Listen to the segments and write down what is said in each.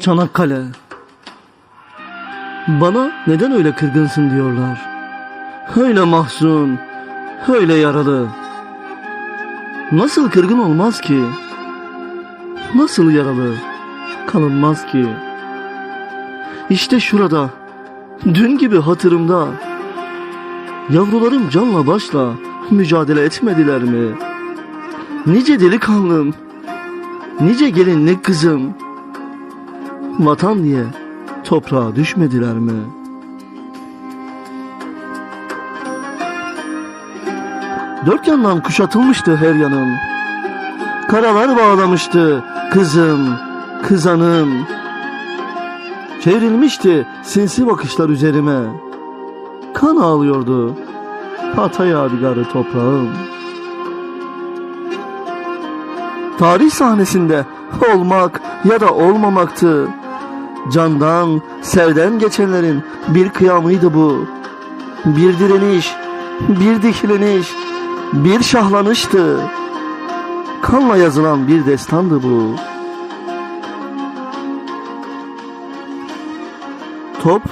Çanakkale. Bana neden öyle kırgınsın diyorlar. Öyle mahzun, öyle yaralı. Nasıl kırgın olmaz ki? Nasıl yaralı? Kalınmaz ki. İşte şurada, dün gibi hatırımda. Yavrularım canla başla mücadele etmediler mi? Nice delikanlım, nice gelinlik kızım, vatan diye toprağa düşmediler mi? Dört yandan kuşatılmıştı her yanım. Karalar bağlamıştı kızım, kızanım. Çevrilmişti sinsi bakışlar üzerime. Kan ağlıyordu Hatay yadigarı toprağım. Tarih sahnesinde olmak ya da olmamaktı. Candan, sevden geçenlerin bir kıyamıydı bu. Bir direniş, bir dikileniş, bir şahlanıştı. Kanla yazılan bir destandı bu. Top,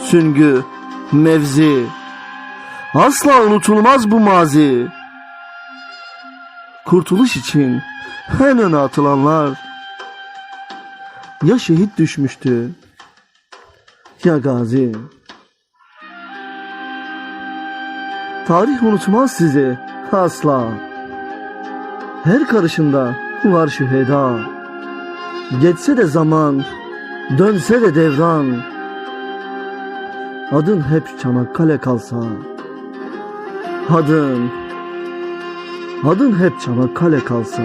süngü, mevzi. Asla unutulmaz bu mazi. Kurtuluş için en öne atılanlar. Ya şehit düşmüştü ya gazi. Tarih unutmaz sizi asla. Her karışında var şüheda. Geçse de zaman, dönse de devran. Adın hep Çanakkale kalsa. Adın, adın hep Çanakkale kalsa.